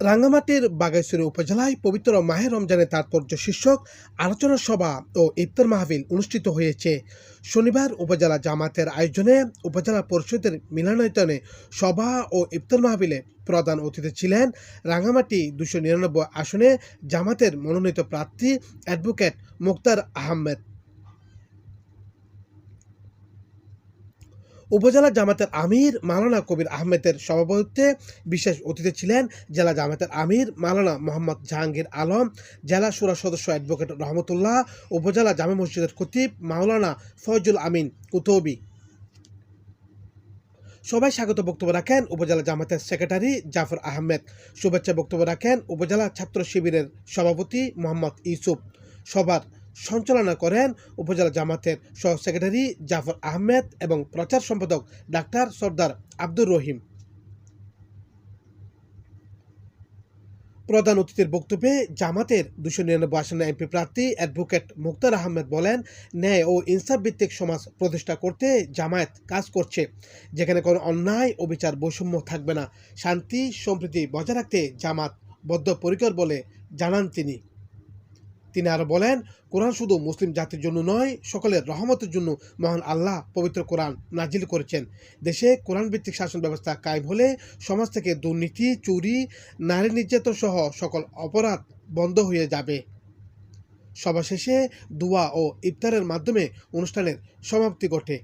রাঙ্গামাটির বাগাইছড়ি উপজেলায় পবিত্র মাহে রমজানের তাৎপর্য শীর্ষক আলোচনা সভা ও ইফতার মাহফিল অনুষ্ঠিত হয়েছে। শনিবার উপজেলা জামাতের আয়োজনে উপজেলা পরিষদের মিলনায়তনে সভা ও ইফতার মাহফিলে প্রধান অতিথি ছিলেন রাঙ্গামাটি দুশো নিরানব্বই আসনে জামাতের মনোনীত প্রার্থী অ্যাডভোকেট মুক্তার আহমেদ। উপজেলা জামাতের আমির মালানা কবির আহমেদের সভাপতিত্বে বিশেষ অতিথি ছিলেন জেলা জামাতের আমির মালানা মোহাম্মদ জাহাঙ্গীর আলম, জেলা সুরা সদস্য অ্যাডভোকেট রহমতুল্লাহ, উপজেলা জামে মসজিদের খতিব মাওলানা ফয়জুল আমিন কুতবি। সবাই স্বাগত বক্তব্য রাখেন উপজেলা জামাতের সেক্রেটারি জাফর আহমেদ। শুভেচ্ছা বক্তব্য রাখেন উপজেলা ছাত্র শিবিরের সভাপতি মোহাম্মদ ইউসুফ। সবার সঞ্চালনা করেন উপজেলা জামাতের সহ সেক্রেটারি জাফর আহমেদ এবং প্রচার সম্পাদক ডাক্তার সর্দার আব্দুর রহিম। প্রধান অতিথির বক্তব্যে জামাতের দুশো নিরানব্বই আসনে এমপি প্রার্থী অ্যাডভোকেট মুক্তার আহমেদ বলেন, ন্যায় ও ইনসাফ ভিত্তিক সমাজ প্রতিষ্ঠা করতে জামায়াত কাজ করছে। যেখানে কোনো অন্যায় ও বিচার বৈষম্য থাকবে না। শান্তি, সম্প্রীতি বজায় রাখতে জামাত বদ্ধপরিকর বলে জানান তিনি। তিনি আরও বলেন, কোরআন শুধু মুসলিম জাতির জন্য নয়, সকলের রহমতের জন্য মহান আল্লাহ পবিত্র কোরআন নাজিল করেছেন। দেশে কোরআন ভিত্তিক শাসন ব্যবস্থা কায়েম হলে সমাজ থেকে দুর্নীতি, চুরি, নারী নির্যাতন সহ সকল অপরাধ বন্ধ হয়ে যাবে। সভা শেষে দোয়া ও ইফতারের মাধ্যমে অনুষ্ঠানের সমাপ্তি ঘটে।